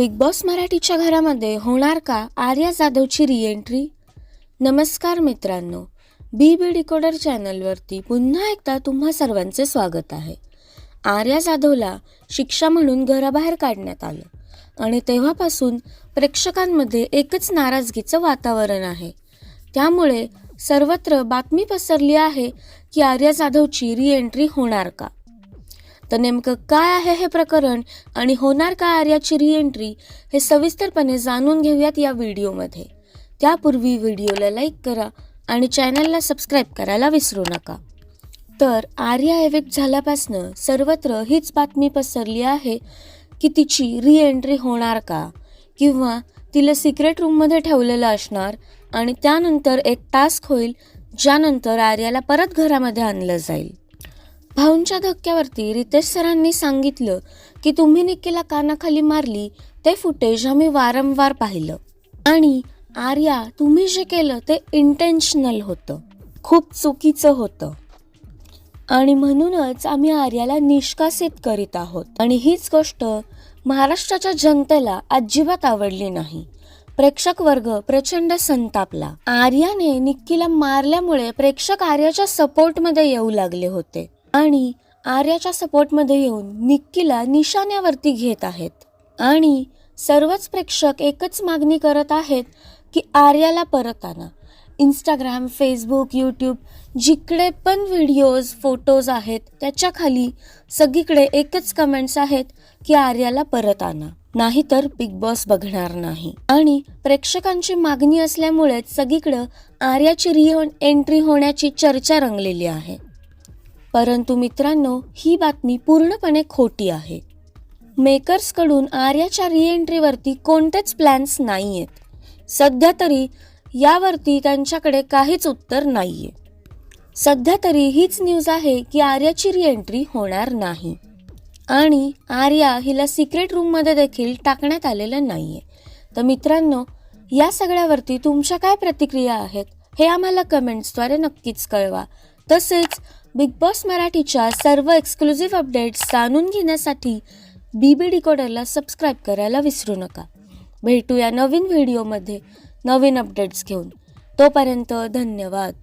Big boss मराठीच्या घरामध्ये होणार का आर्या जाधवची रिएंट्री नमस्कार मित्रांनो बी बी डिकोडर चॅनलवरती पुन्हा एकदा तुम्हा सर्वांचे स्वागत आहे. आर्या जाधवला शिक्षा म्हणून घराबाहेर काढण्यात आलं आणि तेव्हापासून प्रेक्षकांमध्ये एकच नाराजगीचं वातावरण आहे. त्यामुळे सर्वत्र बातमी पसरली आहे की आर्या जाधवची रिएंट्री होणार का? तर नेमकं काय आहे हे प्रकरण आणि होणार का आर्याची रिएंट्री हे सविस्तरपणे जाणून घेऊयात या व्हिडिओमध्ये. त्यापूर्वी व्हिडिओला लाईक करा आणि चॅनलला सबस्क्राईब करायला विसरू नका. तर आर्या एविक्ट झाल्यापासनं सर्वत्र हीच बातमी पसरली आहे की तिची रिएंट्री होणार का? किंवा तिला सिक्रेट रूममध्ये ठेवलेलं असणार आणि त्यानंतर एक टास्क होईल ज्यानंतर आर्याला परत घरामध्ये आणलं जाईल. भाऊंच्या धक्क्यावरती रितेश सरांनी सांगितलं की तुम्ही निक्कीला कानाखाली मारली ते फुटेज आम्ही वारंवार पाहिलं. आणि आर्या तुम्ही जे केलं ते इंटेन्शनल होतं. खूप चुकीचं होतं. आणि म्हणूनच आम्ही आर्याला निष्कासित करीत आहोत. आणि हीच गोष्ट महाराष्ट्राच्या जनतेला अजिबात आवडली नाही. प्रेक्षक वर्ग प्रचंड संतापला. आर्याने निक्कीला मारल्यामुळे प्रेक्षक आर्याच्या सपोर्टमध्ये येऊ लागले होते. आणि आर्याच्या सपोर्टमध्ये येऊन निक्कीला निशाण्यावरती घेत आहेत. आणि सर्वच प्रेक्षक एकच मागणी करत आहेत की आर्याला परत आणा इंस्टाग्राम फेसबुक यूट्यूब जिकडे पण व्हिडिओज फोटोज आहेत त्याच्याखाली सगळीकडे एकच कमेंट्स आहेत की आर्याला परत आणा नाहीतर बिग बॉस बघणार नाही. आणि प्रेक्षकांची मागणी असल्यामुळेच सगळीकडं आर्याची रिओ एंट्री होण्याची चर्चा रंगलेली आहे. परंतु मित्रांनो ही बातमी पूर्णपणे खोटी आहे. मेकर्सकडून आर्याच्या रिएंट्रीवरती कोणतेच प्लॅन्स नाही आहेत सध्या तरी यावरती त्यांच्याकडे काहीच उत्तर नाही आहे सध्या तरी हीच न्यूज आहे की आर्याची रिएंट्री होणार नाही. आणि आर्या हिला सिक्रेट रूममध्ये देखील टाकण्यात आलेलं नाही आहे तर मित्रांनो या सगळ्यावरती तुमच्या काय प्रतिक्रिया आहेत हे आम्हाला कमेंट्सद्वारे नक्कीच कळवा. तसेच बिग बॉस मराठीच्या सर्व एक्सक्लुझिव्ह अपडेट्स जाणून घेण्यासाठी बी बी डिकोडरला सबस्क्राईब करायला विसरू नका. भेटूया नवीन व्हिडिओमध्ये नवीन अपडेट्स घेऊन. तोपर्यंत धन्यवाद.